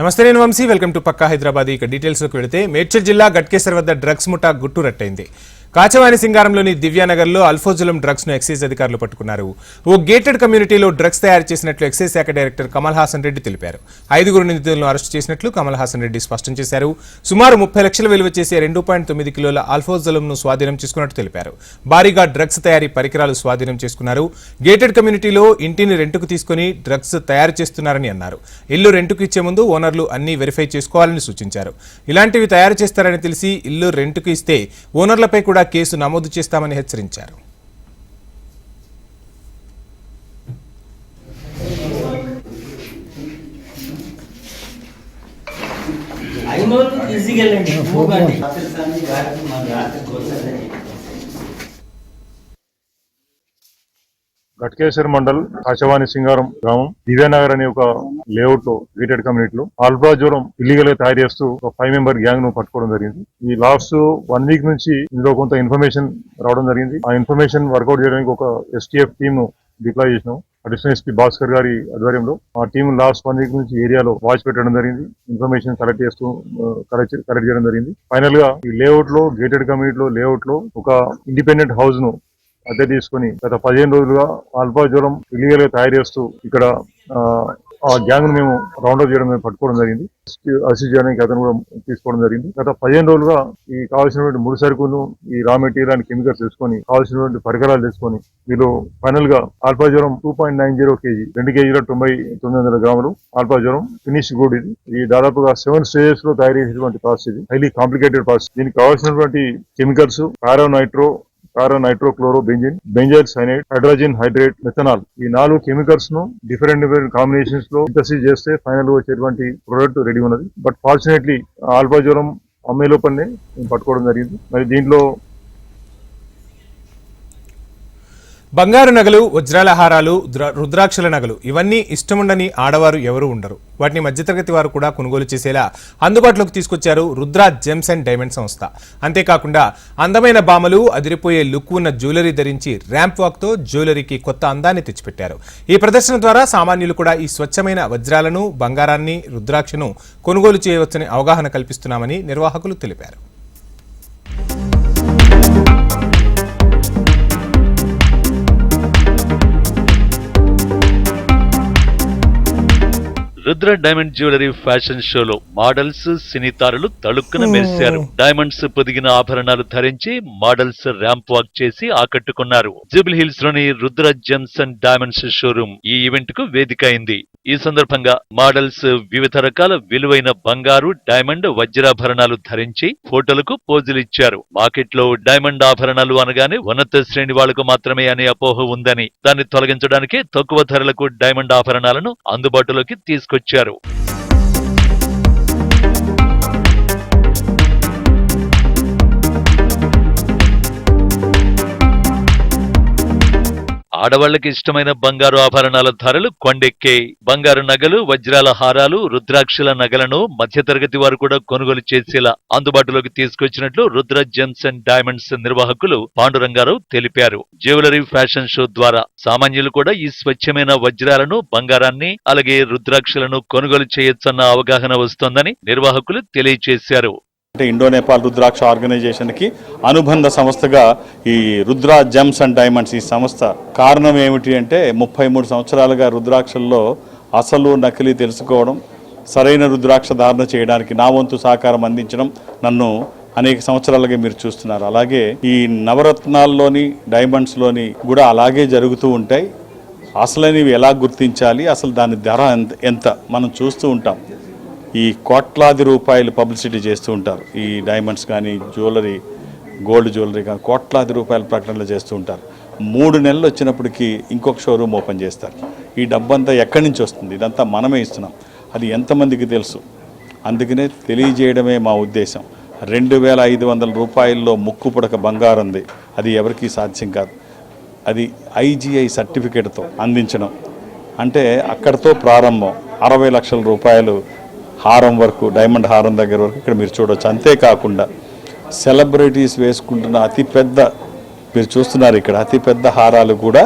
నమస్తే నేను Vamsi. Welcome to Pakka Hyderabad. ఇక డీటెయిల్స్లోకి వెళితే మేడ్చల్ జిల్లా గట్కేసర్ వద్ద డ్రగ్స్ ముఠా గుట్టు కాచవాణి కాచవాని సింగారంలోని దివ్యానగర్లో అల్ఫోజులం డ్రగ్స్ను ఎక్సైజ్ అధికారులు పట్టుకున్నారు. ఓ గేటెడ్ కమ్యూనిటీలో డ్రగ్స్ తయారు చేసినట్లు ఎక్సైజ్ శాఖ డైరెక్టర్ కమల్ హాసన్ రెడ్డి తెలిపారు. ఐదుగురు నిందితులను అరెస్టు చేసినట్లు కమల్ హాసన్ రెడ్డి స్పష్టం చేశారు. సుమారు ముప్పై లక్షల విలువ చేసే రెండు పాయింట్ తొమ్మిది కిలోల అల్ఫోజులం ను స్వాధీనం చేసుకున్నట్టు తెలిపారు. భారీగా డ్రగ్స్ తయారీ పరికరాలు స్వాధీనం చేసుకున్నారు. గేటెడ్ కమ్యూనిటీలో ఇంటిని రెంటుకు తీసుకుని డ్రగ్స్ తయారు చేస్తున్నారని అన్నారు. ఇల్లు రెంటుకు ఇచ్చే ముందు ఓనర్లు అన్ని వెరిఫై చేసుకోవాలని సూచించారు. ఇలాంటివి తయారు చేస్తారని తెలిసి ఇల్లు రెంటుకు ఇస్తే ఓనర్లపై కూడా కేసు నమోదు చేస్తామని హెచ్చరించారు. ఈజీగా వెళ్ళండి గట్కేశ్వర్ మండల్ కాశవాణి సింగారం గ్రామం దివ్యానగర్ అనే ఒక లేఅవుట్లో గేటెడ్ కమ్యూనిటీలో ఆల్బ్రాజ్వరం ఇల్లీగల్గా తయారు చేస్తూ ఒక ఫైవ్ మెంబర్ గ్యాంగ్ను పట్టుకోవడం జరిగింది. ఈ లాస్ట్ వన్ వీక్ నుంచి ఇందులో కొంత ఇన్ఫర్మేషన్ రావడం జరిగింది. ఆ ఇన్ఫర్మేషన్ వర్కౌట్ చేయడానికి ఒక ఎస్టీఎఫ్ టీమ్ను డిప్లాయ్ చేసినాం. అడిషనల్ ఎస్పీ భాస్కర్ గారి ఆధ్వర్యంలో ఆ టీం లాస్ట్ వన్ వీక్ నుంచి ఏరియాలో వాచ్ పెట్టడం జరిగింది. ఇన్ఫర్మేషన్ కలెక్ట్ చేస్తూ కలెక్ట్ కలెక్ట్ చేయడం జరిగింది. ఫైనల్గా ఈ లేఅవుట్లో గేటెడ్ కమ్యూనిటీలో లేఅవుట్లో ఒక ఇండిపెండెంట్ హౌస్ను అద్దె తీసుకుని గత పదిహేను రోజులుగా అల్పా జ్వరం ఇల్లీగల్గా తయారు చేస్తూ ఇక్కడ ఆ, గ్యాంగ్ను మేము రౌండ్ అప్ చేయడం మేము పట్టుకోవడం జరిగింది. అసిస్ట్ చేయడానికి అతను కూడా తీసుకోవడం జరిగింది. గత పదిహేను రోజులుగా ఈ కావాల్సినటువంటి ముడి సరుకులు ఈ రా మెటీరియల్ అండ్ కెమికల్స్ తీసుకొని కావాల్సినటువంటి పరికరాలు తీసుకొని వీళ్ళు ఫైనల్గా ఆల్ఫా జ్వరం two point nine zero KG రెండు కేజీల తొంభై తొమ్మిది వందల గ్రాములు ఆల్ఫా జ్వరం ఫినిష్ గుడ్ ఇది. ఈ దాదాపుగా సెవెన్ స్టేజెస్లో తయారు చేసేటువంటి ప్రాసెస్ ఇది. Highly complicated process. దీనికి కావాల్సినటువంటి chemicals para nitro nitrochloro benzene benzyl cyanide hydrogen hydrate methanol. ఈ నాలుగు కెమికల్స్ను డిఫరెంట్ డిఫరెంట్ కాంబినేషన్స్లో సింథసిస్ చేస్తే ఫైనల్ వచ్చేటువంటి ప్రొడక్ట్ రెడీ ఉన్నది. బట్ ఫార్చునేట్లీ ఆల్ఫా జ్వరం అమ్మే లోపలనే మేము పట్టుకోవడం జరిగింది. మరి దీంట్లో బంగారు నగలు వజ్రాల హారాలు రుద్రాక్షల నగలు ఇవన్నీ ఇష్టముండని ఆడవారు ఎవరూ ఉండరు. వాటిని మధ్యతరగతి వారు కూడా కొనుగోలు చేసేలా అందుబాటులోకి తీసుకొచ్చారు రుద్ర జెమ్స్ అండ్ డైమండ్ సంస్థ. అంతేకాకుండా అందమైన బామలు అదిరిపోయే లుక్ ఉన్న జ్యువెలరీ ధరించి ర్యాంప్ వాక్తో జ్యువెలరీకి కొత్త అందాన్ని తెచ్చిపెట్టారు. ఈ ప్రదర్శన ద్వారా సామాన్యులు కూడా ఈ స్వచ్ఛమైన వజ్రాలను బంగారాన్ని రుద్రాక్షను కొనుగోలు చేయవచ్చని అవగాహన కల్పిస్తున్నామని నిర్వాహకులు తెలిపారు. రుద్ర డైమండ్ జ్యువెలరీ ఫ్యాషన్ షోలో మోడల్స్ సినీ తారలు తళుక్కున మెరిశారు. డైమండ్స్ పొదిగిన ఆభరణాలు ధరించి మోడల్స్ ర్యాంప్ వాక్ చేసి ఆకట్టుకున్నారు. Jubilee హిల్స్లోని Rudra gems and diamonds showroom ఈ ఈవెంట్కు వేదిక అయింది. ఈ సందర్భంగా మోడల్స్ వివిధ రకాల విలువైన బంగారు డైమండ్ వజ్రాభరణాలు ధరించి ఫోటోలకు పోజులు ఇచ్చారు. మార్కెట్లో డైమండ్ ఆభరణాలు అనగానే ఉన్నత శ్రేణి వాళ్ళకు మాత్రమే అనే అపోహ ఉందని దాన్ని తొలగించడానికి తక్కువ ధరలకు డైమండ్ ఆభరణాలను అందుబాటులోకి తీసుకొచ్చారు. వచ్చారు. ఆడవాళ్ళకి ఇష్టమైన బంగారు ఆభరణాల ధరలు కొండెక్కే. బంగారు నగలు వజ్రాల హారాలు రుద్రాక్షల నగలను మధ్యతరగతి వారు కూడా కొనుగోలు చేసేలా అందుబాటులోకి తీసుకొచ్చినట్లు రుద్ర జెమ్స్ అండ్ డైమండ్స్ నిర్వాహకులు పాండురంగారావు తెలిపారు. జ్యువెలరీ ఫ్యాషన్ షో ద్వారా సామాన్యులు కూడా ఈ స్వచ్ఛమైన వజ్రాలను బంగారాన్ని అలాగే రుద్రాక్షలను కొనుగోలు చేయొచ్చన్న అవగాహన వస్తోందని నిర్వాహకులు తెలియజేశారు అంటే ఇండో నేపాల్ రుద్రాక్ష ఆర్గనైజేషన్కి అనుబంధ సంస్థగా ఈ రుద్రా జెమ్స్ అండ్ డైమండ్స్ ఈ సంస్థ కారణం ఏమిటి అంటే ముప్పై మూడు సంవత్సరాలుగా రుద్రాక్షల్లో అసలు నకిలీ తెలుసుకోవడం సరైన రుద్రాక్ష ధారణ చేయడానికి నా వంతు సహకారం అందించడం నన్ను అనేక సంవత్సరాలుగా మీరు చూస్తున్నారు. అలాగే ఈ నవరత్నాల్లోని డైమండ్స్లోని కూడా అలాగే జరుగుతూ ఉంటాయి. అసలనివి ఎలా గుర్తించాలి అసలు దాని ధర ఎంత ఎంత? మనం చూస్తూ ఉంటాం. ఈ కోట్లాది రూపాయలు పబ్లిసిటీ చేస్తూ ఉంటారు. ఈ డైమండ్స్ కానీ జ్యువెలరీ గోల్డ్ జ్యువెలరీ కానీ కోట్లాది రూపాయల ప్రకటనలు చేస్తూ ఉంటారు. మూడు నెలలు వచ్చినప్పటికీ ఇంకొక షోరూమ్ ఓపెన్ చేస్తారు. ఈ డబ్బంతా ఎక్కడి నుంచి వస్తుంది? ఇదంతా మనమే ఇస్తున్నాం. అది ఎంతమందికి తెలుసు? అందుకనే తెలియజేయడమే మా ఉద్దేశం. రెండు వేల ఐదు వందల రూపాయల్లో ముక్కు పుడక బంగారం ఉంది. అది ఎవరికీ సాధ్యం కాదు. అది ఐజీఐ సర్టిఫికేట్తో అందించడం. అంటే అక్కడితో ప్రారంభం. అరవై లక్షల రూపాయలు హారం వరకు డైమండ్ హారం దగ్గర వరకు ఇక్కడ మీరు చూడవచ్చు అంతేకాకుండా సెలబ్రిటీస్ వేసుకుంటున్న అతిపెద్ద మీరు చూస్తున్నారు ఇక్కడ అతిపెద్ద హారాలు కూడా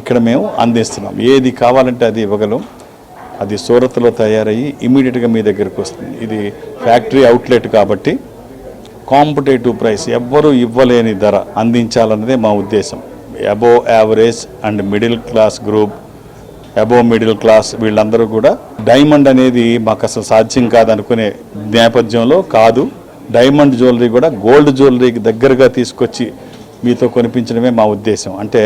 ఇక్కడ మేము అందిస్తున్నాం. ఏది కావాలంటే అది ఇవ్వగలం. అది సూరత్లో తయారయ్యి ఇమీడియట్గా మీ దగ్గరకు వస్తుంది. ఇది ఫ్యాక్టరీ అవుట్లెట్ కాబట్టి కాంపిటేటివ్ ప్రైస్ ఎవ్వరూ ఇవ్వలేని ధర అందించాలన్నదే మా ఉద్దేశం. Above average and middle class group above middle class వీళ్ళందరూ కూడా డైమండ్ అనేది మాకు అసలు సాధ్యం కాదనుకునే నేపథ్యంలో కాదు. డైమండ్ జ్యువెలరీ కూడా గోల్డ్ జ్యువెలరీకి దగ్గరగా తీసుకొచ్చి మీతో కొనిపించడమే మా ఉద్దేశం. అంటే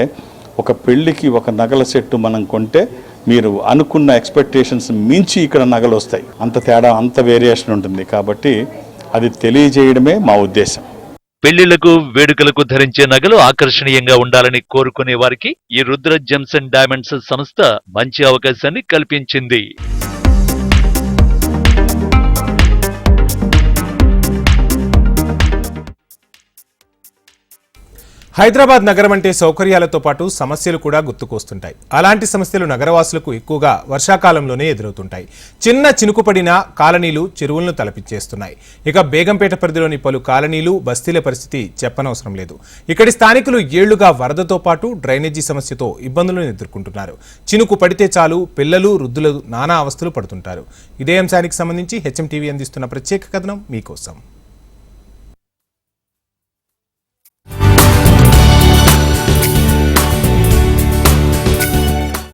ఒక పెళ్ళికి ఒక నగల సెట్టు మనం కొంటే మీరు అనుకున్న ఎక్స్పెక్టేషన్స్ మించి ఇక్కడ నగలు వస్తాయి అంత తేడా అంత వేరియేషన్ ఉంటుంది. కాబట్టి అది తెలియజేయడమే మా ఉద్దేశం. పెళ్ళిళ్ళకు వేడుకలకు ధరించే నగలు ఆకర్షణీయంగా ఉండాలని కోరుకునే వారికి ఈ రుద్ర జెమ్సన్ డైమండ్స్ సంస్థ మంచి అవకాశాన్ని కల్పించింది. హైదరాబాద్ నగరం అంటే సౌకర్యాలతో పాటు సమస్యలు కూడా గుర్తుకొస్తుంటాయి. అలాంటి సమస్యలు నగరవాసులకు ఎక్కువగా వర్షాకాలంలోనే ఎదురవుతుంటాయి. చిన్న చినుకుపడిన కాలనీలు చెరువులను తలపించేస్తున్నాయి ఇక బేగంపేట పరిధిలోని పలు కాలనీలు బస్తీల పరిస్థితి చెప్పనవసరం లేదు. ఇక్కడి స్థానికులు ఏళ్ళుగా వరదతో పాటు డ్రైనేజీ సమస్యతో ఇబ్బందులను ఎదుర్కొంటున్నారు. చినుకు పడితే చాలు పిల్లలు వృద్ధులు నానా అవస్థలు పడుతుంటారు. ఇదే అంశానికి సంబంధించి హెచ్ఎం టీవీ అందిస్తున్న ప్రత్యేక కథనం మీకోసం.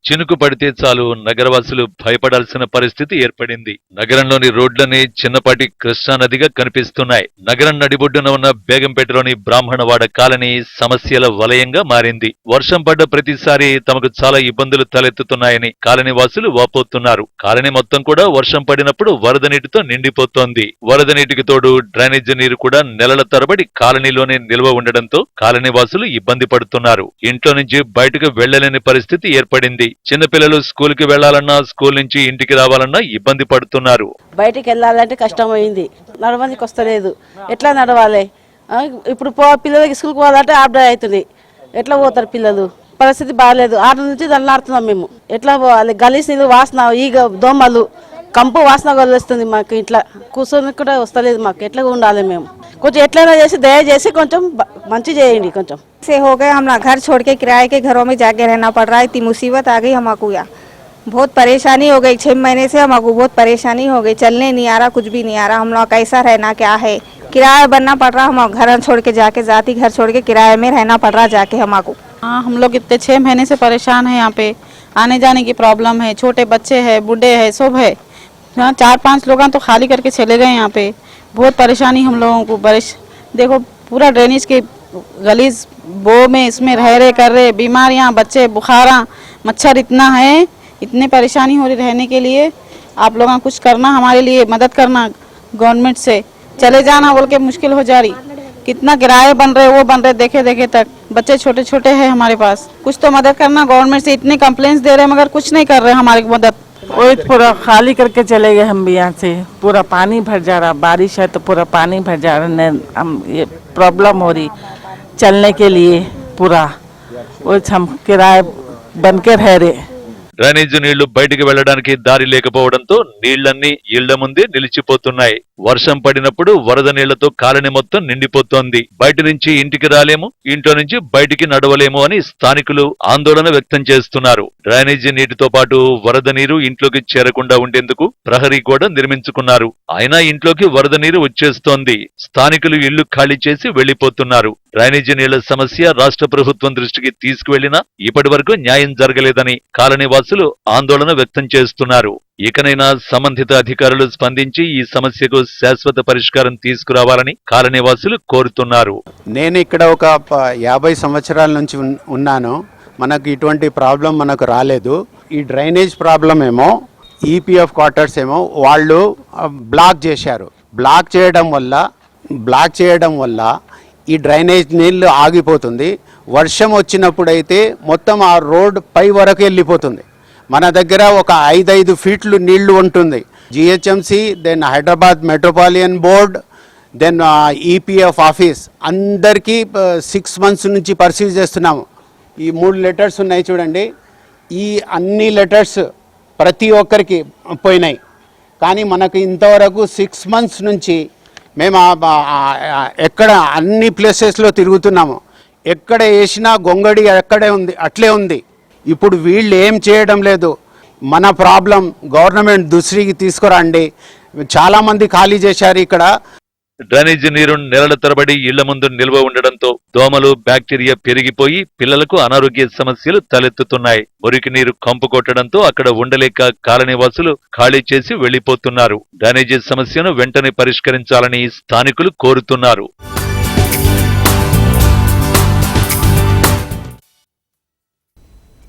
చినుకు పడితే చాలు నగరవాసులు భయపడాల్సిన పరిస్థితి ఏర్పడింది. నగరంలోని రోడ్లని చిన్నపాటి కృష్ణా నదిగా కనిపిస్తున్నాయి. నగరం నడిబొడ్డున ఉన్న బేగంపేటలోని బ్రాహ్మణవాడ కాలనీ సమస్యల వలయంగా మారింది. వర్షం పడ్డ ప్రతిసారి తమకు చాలా ఇబ్బందులు తలెత్తుతున్నాయని కాలనీ వాసులు వాపోతున్నారు. కాలనీ మొత్తం కూడా వర్షం పడినప్పుడు వరద నీటితో నిండిపోతోంది. వరద నీటికి తోడు డ్రైనేజ్ నీరు కూడా నెలల తరబడి కాలనీలోనే నిల్వ ఉండడంతో కాలనీ వాసులు ఇబ్బంది పడుతున్నారు. ఇంట్లో నుంచి బయటకు వెళ్ళలేని పరిస్థితి ఏర్పడింది. చిన్నపిల్లలు స్కూల్కి వెళ్ళాలన్నా స్కూల్ నుంచి ఇంటికి రావాలన్నా ఇబ్బంది పడుతున్నారు. బయటికి వెళ్ళాలంటే కష్టమైంది. నడవడానికి వస్తలేదు. ఎట్లా నడవాలి? ఇప్పుడు పో పిల్లలకి స్కూల్కి పోవాలంటే ఆర్డర్ అవుతుంది. ఎట్లా పోతారు పిల్లలు? పరిస్థితి బాగాలేదు. ఆడ నుంచి దల్లాడుతున్నాం మేము. ఎట్లా పోవాలి? గలీస్ నీళ్ళు వాసన ఈగ దోమలు. కంపు వాసన వదిలేస్తుంది మాకు ఇట్లా కూర్చొని కూడా వస్తలేదు మాకు ఎట్లా ఉండాలి మేము కొంచెం ఎట్లయినా చేసి దయచేసి కొంచెం బ- మంచి చేయండి కొంచెం से हो गए हम घर छोड़ के किराए के घरों में जाके रहना पड़ रहा है इतनी मुसीबत आ गई हमको यहाँ बहुत परेशानी हो गई छः महीने से हमको बहुत परेशानी हो गई चलने नहीं आ रहा कुछ भी नहीं आ रहा हम लोग कैसा रहना क्या है किराया बनना पड़ रहा हम घर छोड़ के जाके जाती घर छोड़ के किराए में रहना पड़ रहा जाके हमको हाँ हम लोग इतने छः महीने से परेशान हैं यहाँ पे आने जाने की प्रॉब्लम है छोटे बच्चे हैं बूढ़े हैं सब है हाँ चार पाँच लोग तो खाली करके चले गए यहाँ पे। बहुत परेशानी हम लोगों को, बरिश। देखो, पूरा ड्रेनेज के गलीज, बो में, इसमें रह रहे, कर रहे बीमारियाँ बच्चे, बुखारा, मच्छर इतना है, इतने परेशानी हो रही रहने के लिए। आप लोग कुछ करना हमारे लिए, मदद करना गवर्नमेंट से। चले जाना, बोल के मुश्किल हो जा रही। कितना किराए बन रहे, वो बन रहे, देखे देखे तक। बच्चे छोटे छोटे हैं हमारे पास। कुछ तो मदद करना गवर्नमेंट से इतने कंप्लेंट्स दे रहे हैं, मगर कुछ नहीं कर रहे हमारी मदद। वही पूरा खाली करके चले गए हम भी यहाँ से। पूरा पानी भर जा रहा, बारिश है तो पूरा पानी भर जा रहा है हम ये प्रॉब्लम हो रही चलने के लिए पूरा। वो हम किराए बन के रह रहे। డ్రైనేజ్ నీళ్ళు బయటికి వెళ్ళడానికి దారి లేకపోవడంతో నీళ్ళన్నీ ఇళ్ళ ముందే నిలిచిపోతున్నాయి. వర్షం పడినప్పుడు వరద నీళ్ళతో కాలనీ మొత్తం నిండిపోతోంది. బయట నుంచి ఇంటికి రాలేము ఇంట్లో నుంచి బయటికి నడవలేము అని స్థానికులు ఆందోళన వ్యక్తం చేస్తున్నారు. డ్రైనేజీ నీటితో పాటు వరద నీరు ఇంట్లోకి చేరకుండా ఉండేందుకు ప్రహరీ గోడ నిర్మించుకున్నారు. అయినా ఇంట్లోకి వరద నీరు వచ్చేస్తోంది. స్థానికులు ఇళ్ళు ఖాళీ చేసి వెళ్ళిపోతున్నారు డ్రైనేజీ నీళ్ళ సమస్య రాష్ట్ర ప్రభుత్వం దృష్టికి తీసుకువెళ్ళినా ఇప్పటి వరకు న్యాయం జరగలేదని కాలనీవాసులు ఆందోళన వ్యక్తం చేస్తున్నారు. ఇకనైనా సంబంధిత అధికారులు స్పందించి ఈ సమస్యకు శాశ్వత పరిష్కారం తీసుకురావాలని కాలనీవాసులు కోరుతున్నారు. నేను ఇక్కడ ఒక ప- యాభై సంవత్సరాల నుంచి ఉన్నాను. మనకు ఇటువంటి ప్రాబ్లం మనకు రాలేదు. ఈ డ్రైనేజ్ ప్రాబ్లం ఏమో ఈపీఎఫ్ క్వార్టర్స్ ఏమో వాళ్ళు బ్లాక్ చేశారు. బ్లాక్ చేయడం వల్ల బ్లాక్ చేయడం వల్ల ఈ డ్రైనేజ్ నీళ్ళు ఆగిపోతుంది. వర్షం వచ్చినప్పుడైతే మొత్తం ఆ రోడ్ పై వరకు వెళ్ళిపోతుంది. మన దగ్గర ఒక ఐదైదు ఫీట్లు నీళ్ళు ఉంటుంది. GHMC then Hyderabad metropolitan board then EPF office. అందరికీ సిక్స్ మంత్స్ నుంచి పర్సీవ్ చేస్తున్నాము. ఈ మూడు లెటర్స్ ఉన్నాయి చూడండి. ఈ అన్ని లెటర్స్ ప్రతి ఒక్కరికి పోయినాయి. కానీ మనకు ఇంతవరకు సిక్స్ మంత్స్ నుంచి మేము ఎక్కడ అన్ని ప్లేసెస్లో తిరుగుతున్నాము. ఎక్కడ వేసినా గొంగడి అక్కడే ఉంది అట్లే ఉంది. ఇప్పుడు వీళ్ళు ఏం చేయడం లేదు. మన ప్రాబ్లం గవర్నమెంట్ దృష్టికి తీసుకురండి. చాలామంది ఖాళీ చేశారు ఇక్కడ. డ్రైనేజీ నీరు నెలల తరబడి ఇళ్ళ ముందు నిల్వ ఉండడంతో దోమలు బ్యాక్టీరియా పెరిగిపోయి పిల్లలకు అనారోగ్య సమస్యలు తలెత్తుతున్నాయి. మురికి నీరు కంపు కొట్టడంతో అక్కడ ఉండలేక కాలనీవాసులు ఖాళీ చేసి వెళ్ళిపోతున్నారు డ్రైనేజీ సమస్యను వెంటనే పరిష్కరించాలని స్థానికులు కోరుతున్నారు.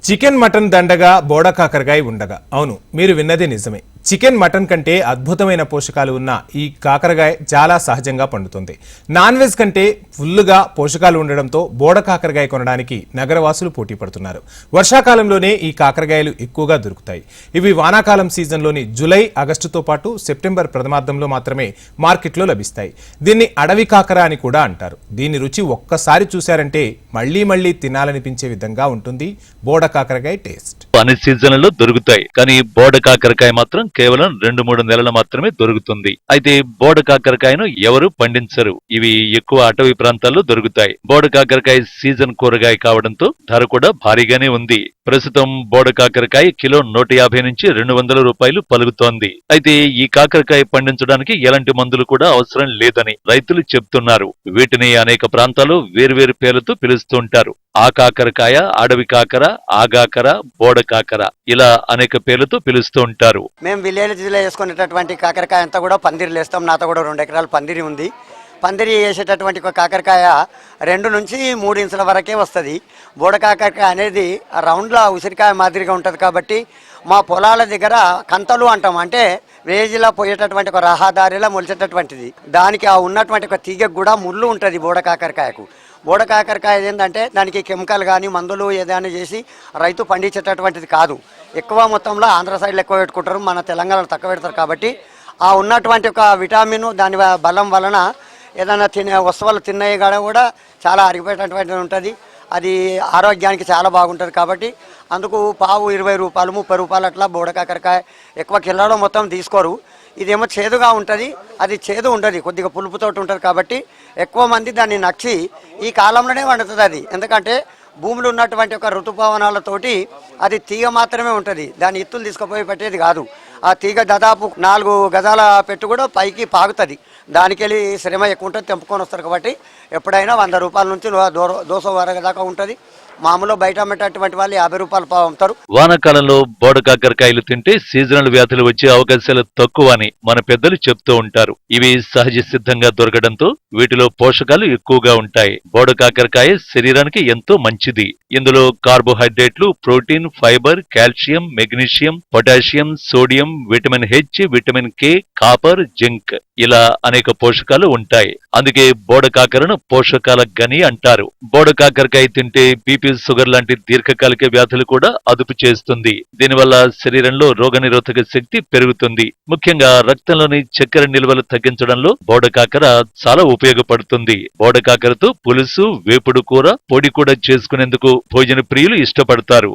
చికెన్ మటన్ దండగా బోడకాకరకాయ ఉండగా. అవును మీరు విన్నది నిజమే. చికెన్ మటన్ కంటే అద్భుతమైన పోషకాలు ఉన్న ఈ కాకరకాయ చాలా సహజంగా పండుతుంది. నాన్ వెజ్ కంటే ఫుల్లుగా పోషకాలు ఉండడంతో బోడ కాకరకాయ కొనడానికి నగరవాసులు పోటీ పడుతున్నారు. వర్షాకాలంలోనే ఈ కాకరకాయలు ఎక్కువగా దొరుకుతాయి. ఇవి వానాకాలం సీజన్లోని జులై ఆగస్టుతో పాటు సెప్టెంబర్ ప్రథమార్థంలో మాత్రమే మార్కెట్లో లభిస్తాయి. దీన్ని అడవి కాకర అని కూడా అంటారు. దీని రుచి ఒక్కసారి చూశారంటే మళ్ళీ మళ్ళీ తినాలనిపించే విధంగా ఉంటుంది బోడ కాకరకాయ టేస్ట్. అన్ని సీజన్లలో దొరుకుతాయి. కానీ బోడ కాకరకాయ మాత్రం కేవలం రెండు మూడు నెలలు మాత్రమే దొరుకుతుంది. అయితే బోడ కాకరకాయను ఎవరు పండించరు. ఇవి ఎక్కువ అటవీ ప్రాంతాల్లో దొరుకుతాయి. బోడ కాకరకాయ సీజన్ కూరగాయ కావడంతో ధర కూడా భారీగానే ఉంది. ప్రస్తుతం బోడ కాకరకాయ కిలో నూట యాభై నుంచి రెండు వందల రూపాయలు పలుకుతోంది. అయితే ఈ కాకరకాయ పండించడానికి ఎలాంటి మందులు కూడా అవసరం లేదని రైతులు చెప్తున్నారు వీటిని అనేక ప్రాంతాల్లో వేర్వేరు పేర్లతో పిలుస్తుంటారు ఆ కాకరకాయ అడవి కాకర ఆగాకర బోడ కాకర ఇలా అనేక పేర్లతో పిలుస్తూ ఉంటారు. మేము విలేజ్లో వేసుకునేటటువంటి కాకరకాయ అంతా కూడా పందిరిలు వేస్తాం. నాతో కూడా రెండు ఎకరాలు పందిరి ఉంది. పందిరి వేసేటటువంటి ఒక కాకరకాయ రెండు నుంచి మూడు ఇంచుల వరకే వస్తుంది. బోడ కాకరకాయ అనేది రౌండ్లో ఉసిరికాయ మాదిరిగా ఉంటుంది కాబట్టి మా పొలాల దగ్గర కంతలు అంటాం. అంటే వేజిలా పోయేటటువంటి ఒక రహదారిలా మొలిచేటటువంటిది. దానికి ఆ ఉన్నటువంటి ఒక తీగకు కూడా ముళ్ళు ఉంటుంది బోడ కాకరకాయకు. బోడ కాకరకాయ ఏంటంటే దానికి కెమికల్ కానీ మందులు ఏదైనా చేసి రైతు పండించేటటువంటిది కాదు. ఎక్కువ మొత్తంలో ఆంధ్ర సైడ్లో ఎక్కువ పెట్టుకుంటారు మన తెలంగాణలో తక్కువ పెడతారు కాబట్టి ఆ ఉన్నటువంటి ఒక విటామిన్ దాని బలం వలన ఏదైనా తినే వస్తువులు తిన్నవి కాడ కూడా చాలా అరిగిపోయేటటువంటి ఉంటుంది. అది ఆరోగ్యానికి చాలా బాగుంటుంది కాబట్టి అందుకు పావు ఇరవై రూపాయలు ముప్పై రూపాయలు అట్లా బోడ కాకరకాయ ఎక్కువ కిల్లాలో మొత్తం తీసుకోరు. ఇదేమో చేదుగా ఉంటుంది అది చేదు ఉండదు కొద్దిగా పులుపుతోటి ఉంటుంది కాబట్టి ఎక్కువ మంది దాన్ని నచ్చి ఈ కాలంలోనే వండుతుంది అది. ఎందుకంటే భూమిలో ఉన్నటువంటి ఒక ఋతుపవనాలతోటి అది తీగ మాత్రమే ఉంటుంది. దాని ఇత్తులు తీసుకుపోయి పెట్టేది కాదు. ఆ తీగ దాదాపు నాలుగు గజాల పెట్టు కూడా పైకి పాగుతుంది. దానికి వెళ్ళి శ్రమ ఎక్కువ ఉంటుంది తెంపుకొని వస్తారు కాబట్టి ఎప్పుడైనా వంద రూపాయల నుంచి దూర దోస వరకు దాకా ఉంటుంది. మామూలు బయట అమ్మేటటువంటి వాళ్ళు యాభై రూపాయలు పావు అమ్ముతారు. వానాకాలంలో బోడ కాకరకాయలు తింటే సీజనల్ వ్యాధులు వచ్చే అవకాశాలు తక్కువ అని మన పెద్దలు చెప్తూ ఉంటారు. ఇవి సహజ సిద్ధంగా దొరకడంతో వీటిలో పోషకాలు ఎక్కువగా ఉంటాయి. బోడ కాకరకాయ శరీరానికి ఎంతో మంచిది. ఇందులో కార్బోహైడ్రేట్లు protein fibre calcium magnesium potassium sodium vitamin H vitamin K copper zinc ఇలా అనేక పోషకాలు ఉంటాయి. అందుకే బోడ కాకరను పోషకాల గని అంటారు. బోడ కాకరకాయ తింటే బీపీ షుగర్ లాంటి దీర్ఘకాలిక వ్యాధులు కూడా అదుపు చేస్తుంది. దీనివల్ల శరీరంలో రోగనిరోధక శక్తి పెరుగుతుంది. ముఖ్యంగా రక్తంలోని చక్కెర నిల్వలు తగ్గించడంలో బోడకాకర చాలా ఉపయోగపడుతుంది. బోడకాకరతో పులుసు వేపుడు కూర పొడి కూడా చేసుకునేందుకు భోజన ప్రియులు ఇష్టపడతారు.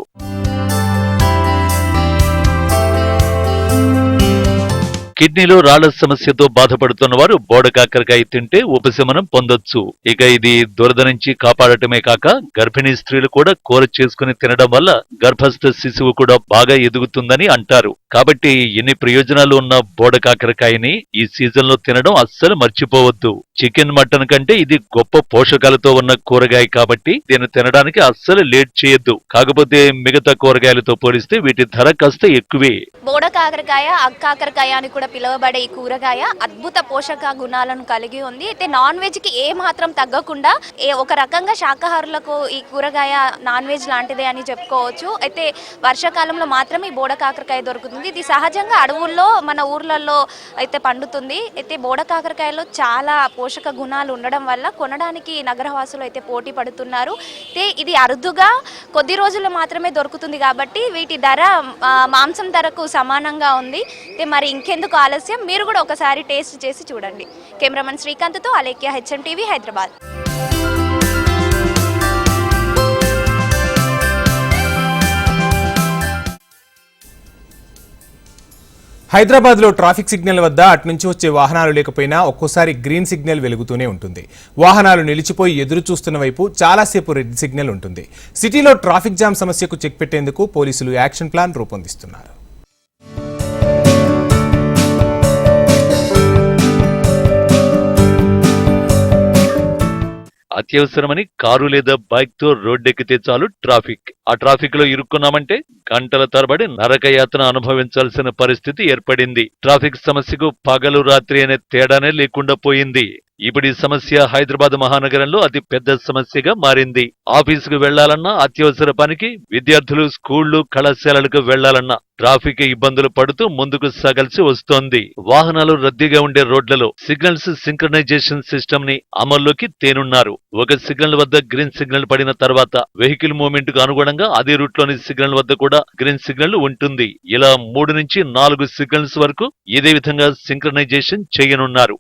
కిడ్నీలో రాళ్ళ సమస్యతో బాధపడుతున్న వారు బోడ కాకరకాయ తింటే ఉపశమనం పొందొచ్చు. ఇక ఇది దురద నుంచి కాపాడటమే కాక గర్భిణీ స్త్రీలు కూడా కూర చేసుకుని తినడం వల్ల గర్భస్థ శిశువు కూడా బాగా ఎదుగుతుందని అంటారు. కాబట్టి ఎన్ని ప్రయోజనాలు ఉన్న బోడ కాకరకాయని ఈ సీజన్లో తినడం అస్సలు మర్చిపోవద్దు. చికెన్ మటన్ కంటే ఇది గొప్ప పోషకాలతో ఉన్న కూరగాయ కాబట్టి దీన్ని తినడానికి అస్సలు లేట్ చేయొద్దు. కాకపోతే మిగతా కూరగాయలతో పోలిస్తే వీటి ధర కాస్త ఎక్కువే. బోడ కాకరకాయ అక్కాకరకాయ అని కూడా పిలువబడే ఈ కూరగాయ అద్భుత పోషక గుణాలను కలిగి ఉంది. అయితే నాన్ వెజ్కి ఏ మాత్రం తగ్గకుండా ఏ ఒక రకంగా శాకాహారులకు ఈ కూరగాయ నాన్ వెజ్ లాంటిదే అని చెప్పుకోవచ్చు. అయితే వర్షాకాలంలో మాత్రమే ఈ బోడ కాకరకాయ దొరుకుతుంది. ఇది సహజంగా అడవుల్లో మన ఊర్లలో అయితే పండుతుంది. అయితే బోడ కాకరకాయలో చాలా పోషక గుణాలు ఉండడం వల్ల కొనడానికి నగరవాసులు అయితే పోటీ పడుతున్నారు. అయితే ఇది అరుదుగా కొద్ది రోజులు మాత్రమే దొరుకుతుంది కాబట్టి వీటి ధర మాంసం ధరకు సమానంగా ఉంది. అయితే మరి ఇంకెందుకు ఆలస్యం. మీరు కూడా ఒకసారి టేస్ట్ చేసి చూడండి. కెమెరామన్ శ్రీకాంత్తో అలేఖ్య హెచ్ఎం టీవీ హైదరాబాద్. హైదరాబాద్లో ట్రాఫిక్ సిగ్నల్ వద్ద అటు నుంచి వచ్చే వాహనాలు లేకపోయినా ఒక్కోసారి గ్రీన్ సిగ్నల్ వెలుగుతూనే ఉంటుంది. వాహనాలు నిలిచిపోయి ఎదురు చూస్తున్న వైపు చాలాసేపు రెడ్ సిగ్నల్ ఉంటుంది. సిటీలో ట్రాఫిక్ జామ్ సమస్యకు చెక్ పెట్టేందుకు పోలీసులు యాక్షన్ ప్లాన్ రూపొందిస్తున్నారు. అత్యవసరమని కారు లేదా బైక్తో రోడ్డెక్కితే చాలు ట్రాఫిక్. ఆ ట్రాఫిక్లో ఇరుక్కున్నామంటే గంటల తరబడి నరకయాతన అనుభవించాల్సిన పరిస్థితి ఏర్పడింది. ట్రాఫిక్ సమస్యకు పగలు రాత్రి అనే తేడానే లేకుండా పోయింది. ఇప్పుడు ఈ సమస్య హైదరాబాద్ మహానగరంలో అతి పెద్ద సమస్యగా మారింది. ఆఫీసుకు వెళ్ళాలన్నా అత్యవసర పనికి విద్యార్థులు స్కూళ్ళు కళాశాలలకు వెళ్ళాలన్నా ట్రాఫిక్ ఇబ్బందులు పడుతూ ముందుకు సాగాల్సి వస్తోంది. వాహనాలు రద్దీగా ఉండే రోడ్లలో సిగ్నల్స్ సింక్రనైజేషన్ సిస్టమ్ని అమల్లోకి తేనున్నారు. ఒక సిగ్నల్ వద్ద గ్రీన్ సిగ్నల్ పడిన తర్వాత వెహికల్ మూవ్మెంట్కు అనుగుణంగా అదే రూట్లోని సిగ్నల్ వద్ద కూడా గ్రీన్ సిగ్నల్ ఉంటుంది. ఇలా మూడు నుంచి నాలుగు సిగ్నల్స్ వరకు ఇదే విధంగా సింక్రనైజేషన్ చేయనున్నారు.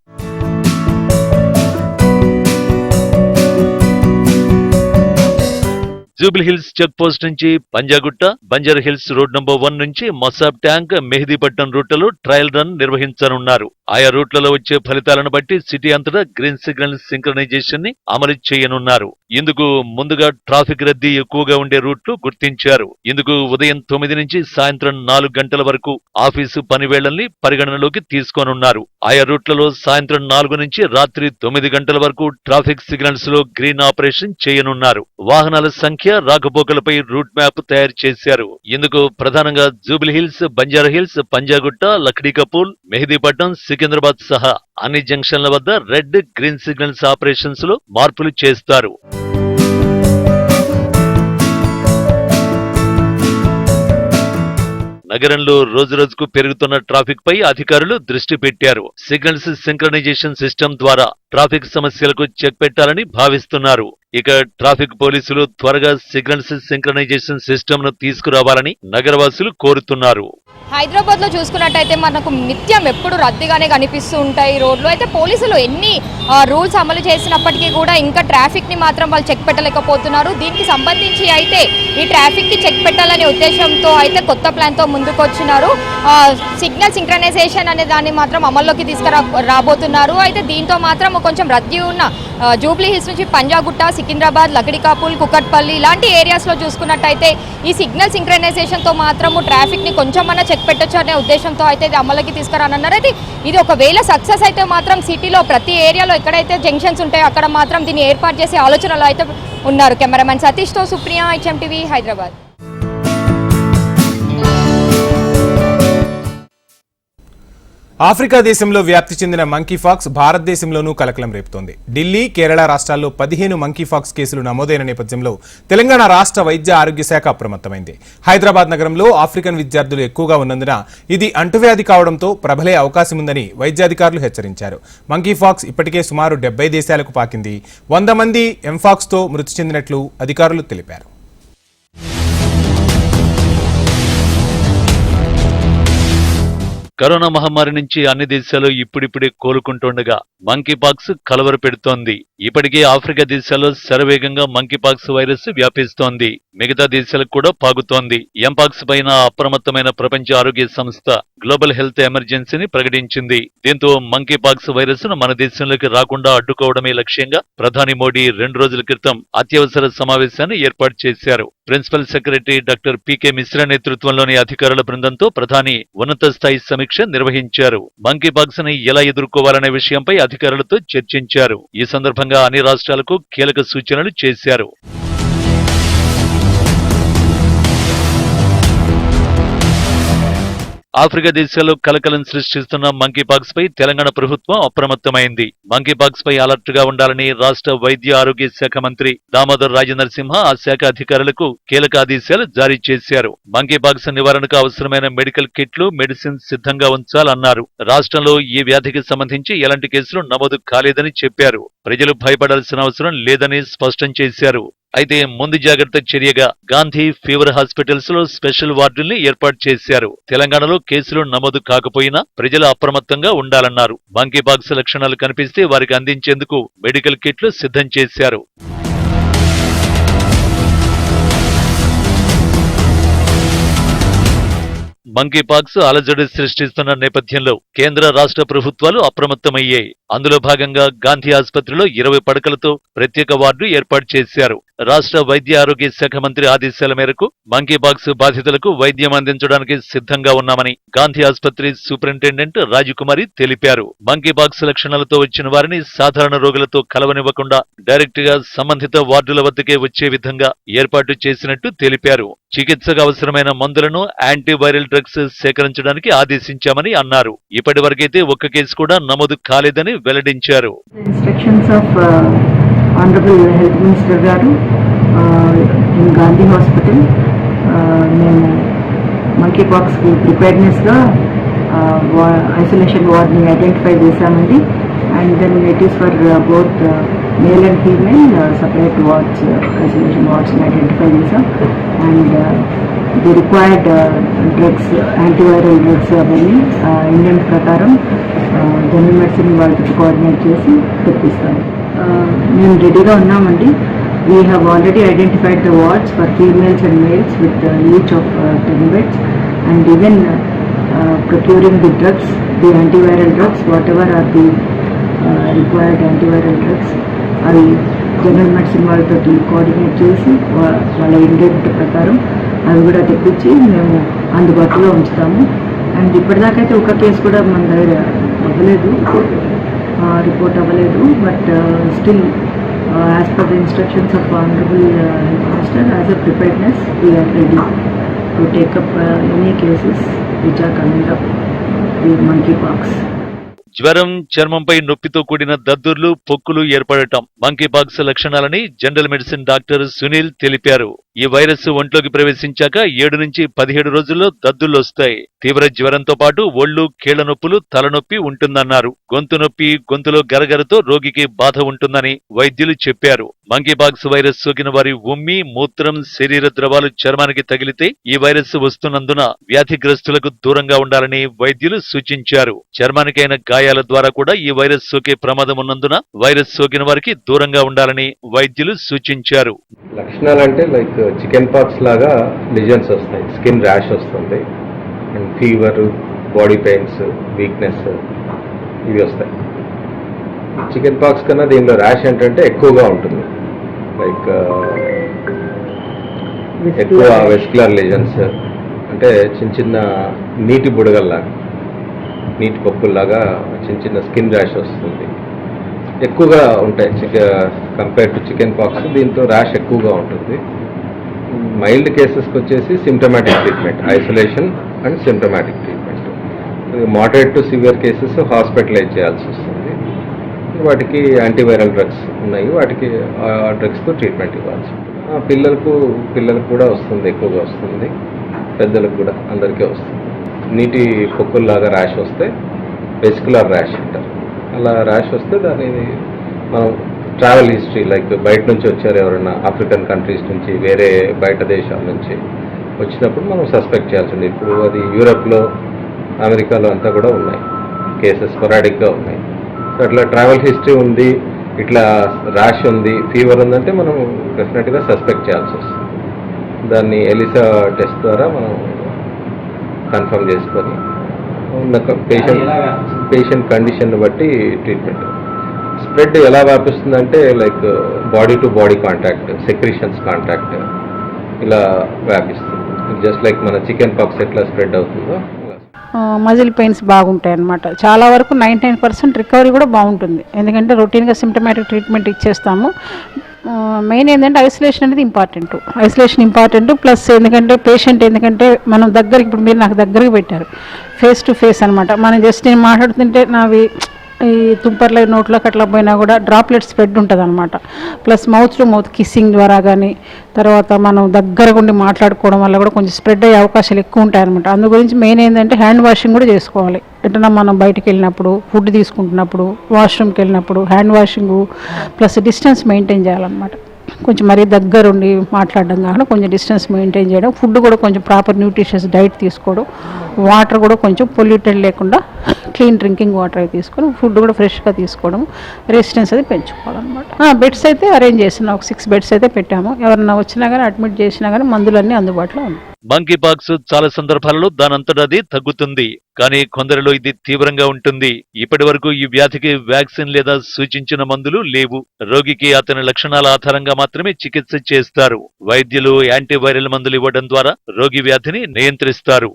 జూబిలీ హిల్స్ చెక్ పోస్ట్ నుంచి Panjagutta Banjara Hills road number one నుంచి మసాబ్ ట్యాంక్ మెహదీపట్నం రూట్లలో ట్రయల్ రన్ నిర్వహించనున్నారు. ఆయా రూట్లలో వచ్చే ఫలితాలను బట్టి సిటీ అంతటా గ్రీన్ సిగ్నల్ సింక్రనైజేషన్ని అమలు చేయనున్నారు. ఇందుకు ముందుగా ట్రాఫిక్ రద్దీ ఎక్కువగా ఉండే రూట్లు గుర్తించారు. ఇందుకు ఉదయం తొమ్మిది నుంచి సాయంత్రం నాలుగు గంటల వరకు ఆఫీసు పనివేళల్ని పరిగణనలోకి తీసుకోనున్నారు. ఆయా రూట్లలో సాయంత్రం నాలుగు నుంచి రాత్రి తొమ్మిది గంటల వరకు ట్రాఫిక్ సిగ్నల్స్లో గ్రీన్ ఆపరేషన్ చేయనున్నారు. వాహనాల సంఖ్య రాకపోకలపై రూట్ మ్యాప్ తయారు చేశారు. ఇందుకు ప్రధానంగా జూబ్లీ హిల్స్ బంజారా హిల్స్ పంజాగుట్ట లక్డీ కపూల్ మెహదీపట్నం సికింద్రాబాద్ సహా అన్ని జంక్షన్ల వద్ద రెడ్ గ్రీన్ సిగ్నల్స్ ఆపరేషన్స్లో మార్పులు చేస్తారు. నగరంలో రోజురోజుకు పెరుగుతున్న ట్రాఫిక్ పై అధికారులు దృష్టి పెట్టారు. సిగ్నల్స్ సింక్రనైజేషన్ సిస్టమ్ ద్వారా ట్రాఫిక్ సమస్యలకు చెక్ పెట్టాలని భావిస్తున్నారు. ఇక ట్రాఫిక్ పోలీసులు త్వరగా సిగ్నల్స్ సింక్రనైజేషన్ సిస్టమ్ను తీసుకురావాలని నగరవాసులు కోరుతున్నారు. హైదరాబాద్లో చూసుకున్నట్టయితే మనకు నిత్యం ఎప్పుడు రద్దీగానే కనిపిస్తూ ఉంటాయి రోడ్లు. అయితే పోలీసులు ఎన్ని రూల్స్ అమలు చేసినప్పటికీ కూడా ఇంకా ట్రాఫిక్ని మాత్రం వాళ్ళు చెక్ పెట్టలేకపోతున్నారు. దీనికి సంబంధించి అయితే ఈ ట్రాఫిక్కి చెక్ పెట్టాలనే ఉద్దేశంతో అయితే కొత్త ప్లాన్తో ముందుకు వచ్చినారు సిగ్నల్ సింక్రనైజేషన్ అనే దాన్ని మాత్రం అమల్లోకి తీసుకురా రాబోతున్నారు. అయితే దీంతో మాత్రం కొంచెం రద్దీ ఉన్న జూబ్లీ హిల్స్ నుంచి పంజాగుట్ట సికింద్రాబాద్ లకడికాపుల్ కుకట్పల్లి ఇలాంటి ఏరియాస్లో చూసుకున్నట్టయితే ఈ సిగ్నల్ సింక్రనైజేషన్తో మాత్రము ట్రాఫిక్ని కొంచెమన్నా చెక్ పెట్టచ్చు అనే ఉద్దేశంతో అయితే ఇది అమలుకి తీసుకురానన్నారు. అయితే ఇది ఒకవేళ సక్సెస్ అయితే మాత్రం సిటీలో ప్రతి ఏరియాలో ఎక్కడైతే జంక్షన్స్ ఉంటాయో అక్కడ మాత్రం దీన్ని ఏర్పాటు చేసే ఆలోచనలో అయితే ఉన్నారు కెమెరామెన్ సతీష్తో Supriya HM TV Hyderabad. Africa దేశంలో వ్యాప్తి చెందిన మంకీఫాక్స్ భారతదేశంలోనూ కలకలం రేపుతోంది. ఢిల్లీ కేరళ రాష్ట్రాల్లో పదిహేను మంకీఫాక్స్ కేసులు నమోదైన నేపథ్యంలో తెలంగాణ రాష్ట్ర వైద్య ఆరోగ్య శాఖ అప్రమత్తమైంది. హైదరాబాద్ నగరంలో ఆఫ్రికన్ విద్యార్థులు ఎక్కువగా ఉన్నందున ఇది అంటువ్యాధి కావడంతో ప్రబలే అవకాశం ఉందని వైద్యాధికారులు హెచ్చరించారు. మంకీఫాక్స్ ఇప్పటికే సుమారు డెబ్బై దేశాలకు పాకింది. వంద మంది ఎంఫాక్స్తో మృతి చెందినట్లు అధికారులు తెలిపారు. కరోనా మహమ్మారి నుంచి అన్ని దేశాలు ఇప్పుడిప్పుడే కోలుకుంటుండగా మంకీపాక్స్ కలవర పెడుతోంది. ఇప్పటికే ఆఫ్రికా దేశాల్లో శరవేగంగా మంకీపాక్స్ వైరస్ వ్యాపిస్తోంది. మిగతా దేశాలకు కూడా పాగుతోంది ఎంపాక్స్ పైన అప్రమత్తమైన ప్రపంచ ఆరోగ్య సంస్థ గ్లోబల్ హెల్త్ ఎమర్జెన్సీని ప్రకటించింది. దీంతో మంకీపాక్స్ వైరస్ను మన దేశంలోకి రాకుండా అడ్డుకోవడమే లక్ష్యంగా ప్రధాని మోడీ రెండు రోజుల క్రితం అత్యవసర సమావేశాన్ని ఏర్పాటు చేశారు. Principal secretary doctor PK Mishra నేతృత్వంలోని అధికారుల బృందంతో ప్రధాని ఉన్నత స్థాయి సమీక్ష నిర్వహించారు. మంకీపాక్స్ని ఎలా ఎదుర్కోవాలనే విషయంపై అధికారులతో చర్చించారు. ఈ సందర్భంగా అన్ని రాష్ట్రాలకు కీలక సూచనలు చేశారు. ఆఫ్రికా దేశాల్లో కలకలం సృష్టిస్తున్న మంకీపాక్స్ పై తెలంగాణ ప్రభుత్వం అప్రమత్తమైంది. మంకీపాక్స్ పై అలర్ట్గా ఉండాలని రాష్ట్ర వైద్య ఆరోగ్య శాఖ మంత్రి దామోదర్ రాజనరసింహ ఆ శాఖ అధికారులకు కీలక ఆదేశాలు జారీ చేశారు. మంకీపాక్స్ నివారణకు అవసరమైన మెడికల్ కిట్లు మెడిసిన్స్ సిద్ధంగా ఉంచాలన్నారు. రాష్ట్రంలో ఈ వ్యాధికి సంబంధించి ఎలాంటి కేసులు నమోదు కాలేదని చెప్పారు. ప్రజలు భయపడాల్సిన అవసరం లేదని స్పష్టం చేశారు. అయితే ముందు జాగ్రత్త చర్యగా గాంధీ ఫీవర్ హాస్పిటల్స్లో స్పెషల్ వార్డుల్ని ఏర్పాటు చేశారు. తెలంగాణలో కేసులు నమోదు కాకపోయినా ప్రజలు అప్రమత్తంగా ఉండాలన్నారు. మంకీపాక్స్ లక్షణాలు కనిపిస్తే వారికి అందించేందుకు మెడికల్ కిట్లు సిద్ధం చేశారు. మంకీపాక్స్ అలజడి సృష్టిస్తున్న నేపథ్యంలో కేంద్ర రాష్ట్ర ప్రభుత్వాలు అప్రమత్తమయ్యాయి. అందులో భాగంగా గాంధీ ఆసుపత్రిలో ఇరవై పడకలతో ప్రత్యేక వార్డు ఏర్పాటు చేశారు. రాష్ట్ర వైద్య ఆరోగ్య శాఖ మంత్రి ఆదేశాల మేరకు మంకీపాక్స్ బాధితులకు వైద్యం అందించడానికి సిద్ధంగా ఉన్నామని గాంధీ ఆసుపత్రి సూపరింటెండెంట్ రాజకుమారి తెలిపారు. మంకీపాక్స్ లక్షణాలతో వచ్చిన వారిని సాధారణ రోగులతో కలవనివ్వకుండా డైరెక్ట్గా సంబంధిత వార్డుల వద్దకే వచ్చే విధంగా ఏర్పాటు చేసినట్టు తెలిపారు. చికిత్సకు అవసరమైన మందులను యాంటీవైరల్ డ్రగ్స్ సేకరించడానికి ఆదేశించామని అన్నారు. ఇప్పటి వరకైతే ఒక్క కేసు కూడా నమోదు కాలేదని వెల్లడించారు. Instructions of honourable health minister గారు గాంధీ హాస్పిటల్ మేము మంకీ పాక్స్కి ప్రిపేర్నెస్గా ఐసోలేషన్ వార్డ్ని ఐడెంటిఫై చేశామండి. And then it is for both male and female separate watch isolation వార్డ్స్ని identify చేసాం and the required drugs antiviral drugs అవన్నీ ఇండియన్ ప్రకారం జనరల్ మెడిసిన్ వాళ్ళకి కోఆర్డినేట్ చేసి తెప్పిస్తాను మేము రెడీగా ఉన్నామండి. We have already identified the wards for females and males with each of ten beds and even procuring the drugs the antiviral drugs whatever are the required antiviral drugs అవి general medicine వాళ్ళతో coordinate చేసి వా- వాళ్ళ indent ప్రకారం అవి కూడా తెప్పించి మేము అందుబాటులో ఉంచుతాము. అండ్ ఇప్పటిదాకైతే ఒక కేసు కూడా మన దగ్గర అవ్వలేదు. రిపోర్ట్ అవ్వలేదు. But still as per the instructions of honourable health minister as a preparedness we are ready to take up any cases which are coming up the monkey pox జ్వరం చర్మంపై నొప్పితో కూడిన దద్దుర్లు పొక్కులు ఏర్పడటం. మంకీపాక్స్ లక్షణాలని జనరల్ మెడిసిన్ డాక్టర్ సునీల్ తెలిపారు. ఈ virus ఒంట్లోకి ప్రవేశించాక ఏడు నుంచి పదిహేడు రోజుల్లో దద్దుర్లు వస్తాయి. తీవ్ర జ్వరంతో పాటు ఒళ్ళు కీళ్ళ నొప్పులు తలనొప్పి ఉంటుందన్నారు. గొంతు నొప్పి గొంతులో గరగరతో రోగికి బాధ ఉంటుందని వైద్యులు చెప్పారు. మంకీపాక్స్ వైరస్ సోకిన వారి ఉమ్మి మూత్రం శరీర ద్రవాలు చర్మానికి తగిలితే ఈ వైరస్ వస్తున్నందున వ్యాధిగ్రస్తులకు దూరంగా ఉండాలని వైద్యులు సూచించారు. చర్మానికైన గాయాల ద్వారా కూడా ఈ వైరస్ సోకే ప్రమాదం ఉన్నందున వైరస్ సోకిన వారికి దూరంగా ఉండాలని వైద్యులు సూచించారు. లక్షణాలు అంటే లైక్ చికెన్ పాక్స్ లాగా లిజన్స్ వస్తాయి. స్కిన్ ర్యాష్ వస్తుంది. And fever body pains weakness ఇవి వస్తాయి. చికెన్ పాక్స్ కన్నా దీనిలో ర్యాష్ ఏంటంటే ఎక్కువగా ఉంటుంది. లైక్ ఎక్కువ వెస్కులర్ లిజన్స్ అంటే చిన్న చిన్న నీటి బుడగల్లాగా. నీటి పప్పుల్లాగా చిన్న చిన్న స్కిన్ ర్యాష్ వస్తుంది. ఎక్కువగా ఉంటాయి చిక కంపేర్ టు చికెన్ పాక్స్ దీంతో ర్యాష్ ఎక్కువగా ఉంటుంది. మైల్డ్ కేసెస్కి వచ్చేసి symptomatic treatment isolation and symptomatic treatment moderate to severe cases hospitalise చేయాల్సి వస్తుంది. వాటికి యాంటీవైరల్ డ్రగ్స్ ఉన్నాయి. వాటికి ఆ డ్రగ్స్తో ట్రీట్మెంట్ ఇవ్వాల్సి ఉంటుంది. ఆ పిల్లలకు పిల్లలకు కూడా వస్తుంది ఎక్కువగా వస్తుంది. పెద్దలకు కూడా అందరికీ వస్తుంది. నీటి పొక్కుల్లాగా ర్యాష్ వస్తే వెసికులర్ ర్యాష్ అంటారు. అలా ర్యాష్ వస్తే దాన్ని మనం ట్రావెల్ హిస్టరీ లైక్ బయట నుంచి వచ్చారు ఎవరైనా ఆఫ్రికన్ కంట్రీస్ నుంచి వేరే బయట దేశాల నుంచి వచ్చినప్పుడు మనం సస్పెక్ట్ చేయాల్సింది ఇప్పుడు అది యూరప్లో అమెరికాలో అంతా కూడా ఉన్నాయి. కేసెస్ పొరాడిక్గా ఉన్నాయి. సో అట్లా ట్రావెల్ హిస్టరీ ఉంది ఇట్లా ర్యాష్ ఉంది ఫీవర్ ఉందంటే మనం డెఫినెట్గా సస్పెక్ట్ చేయాల్సి వస్తుంది. దాన్ని ఎలిసా టెస్ట్ ద్వారా మనం కన్ఫర్మ్ చేసుకొని ఉన్న పేషెంట్ పేషెంట్ కండిషన్ బట్టి ట్రీట్మెంట్ స్ప్రెడ్ ఎలా వ్యాపిస్తుందంటే like body to body contact secretions contact ఇలా వ్యాపిస్తుంది. జస్ట్ లైక్ మన చికెన్ పాక్స్ ఎట్లా స్ప్రెడ్ అవుతుందో మజిల్ పెయిన్స్ బాగుంటాయి అన్నమాట చాలా వరకు నైంటీ నైన్ పర్సెంట్ రికవరీ కూడా బాగుంటుంది. ఎందుకంటే రొటీన్గా సిమ్టమాటిక్ ట్రీట్మెంట్ ఇచ్చేస్తాము. మెయిన్ ఏంటంటే ఐసోలేషన్ అనేది ఇంపార్టెంట్ ఐసోలేషన్ ఇంపార్టెంట్ ప్లస్ ఎందుకంటే పేషెంట్ ఎందుకంటే మనం దగ్గరికి ఇప్పుడు మీరు నాకు దగ్గరికి పెట్టారు. ఫేస్ టు ఫేస్ అనమాట మనం జస్ట్ నేను మాట్లాడుతుంటే నావి ఈ తుంపర్ల నోట్లోకి అట్లా పోయినా కూడా డ్రాప్లెట్ స్ప్రెడ్ ఉంటుంది అనమాట plus mouth to mouth kissing ద్వారా కానీ తర్వాత మనం దగ్గరగుండి ఉండి మాట్లాడుకోవడం వల్ల కూడా కొంచెం స్ప్రెడ్ అయ్యే అవకాశాలు ఎక్కువ ఉంటాయి అనమాట అందు గురించి మెయిన్ ఏంటంటే హ్యాండ్ వాషింగ్ కూడా చేసుకోవాలి. ఎట్లా మనం బయటకు వెళ్ళినప్పుడు ఫుడ్ తీసుకుంటున్నప్పుడు వాష్రూమ్కి వెళ్ళినప్పుడు hand washing plus distance maintain చేయాలన్నమాట. కొంచెం మరీ దగ్గరుండి మాట్లాడడం కాకుండా కొంచెం డిస్టెన్స్ మెయింటైన్ చేయడం ఫుడ్ కూడా కొంచెం ప్రాపర్ న్యూట్రిషియస్ డైట్ తీసుకోవడం వాటర్ కూడా కొంచెం పొల్యూటెడ్ లేకుండా క్లీన్ డ్రింకింగ్ వాటర్ అవి తీసుకొని ఫుడ్ కూడా ఫ్రెష్గా తీసుకోవడం రెసిస్టెన్స్ అది పెంచుకోవాలన్నమాట. బెడ్స్ అయితే అరేంజ్ చేసినా ఒక సిక్స్ బెడ్స్ అయితే పెట్టాము. ఎవరన్నా వచ్చినా కానీ అడ్మిట్ చేసినా కానీ మందులన్నీ అందుబాటులో ఉన్నాయి. మంకీ పాక్స్ చాలా సందర్భాలలో దానంతటది తగ్గుతుంది. కానీ కొందరిలో ఇది తీవ్రంగా ఉంటుంది. ఇప్పటి వరకు ఈ వ్యాధికి వ్యాక్సిన్ లేదా సూచించిన మందులు లేవు. రోగికి అతని లక్షణాల ఆధారంగా మాత్రమే చికిత్స చేస్తారు. వైద్యులు యాంటీవైరల్ మందులు ఇవ్వడం ద్వారా రోగి వ్యాధిని నియంత్రిస్తారు.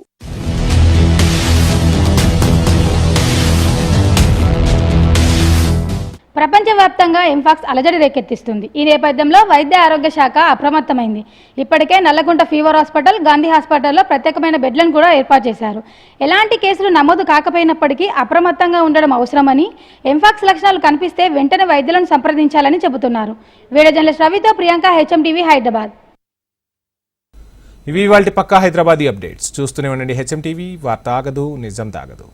ప్రపంచవ్యాప్తంగా ఎంఫాక్స్ అలజడి రేకెత్తిస్తుంది. ఈ నేపథ్యంలో వైద్య ఆరోగ్య శాఖ అప్రమత్తమైంది. ఇప్పటికే నల్లగుంట ఫీవర్ హాస్పిటల్ గాంధీ హాస్పిటల్లో ప్రత్యేకమైన బెడ్లను కూడా ఏర్పాటు చేశారు. ఎలాంటి కేసులు నమోదు కాకపోయినప్పటికీ అప్రమత్తంగా ఉండడం అవసరమని ఎంఫాక్స్ లక్షణాలు కనిపిస్తే వెంటనే వైద్యులను సంప్రదించాలని చెబుతున్నారు. వీడియో శ్రవితో రవితో ప్రియాంక హెచ్ఎంటీవీ హైదరాబాద్. ఇవి వాళ్ళ పక్కా హైదరాబాదీ అప్డేట్స్. చూస్తూనే ఉండండి హెచ్ఎం టీవీ వార్త ఆగదు నిజం తాగదు.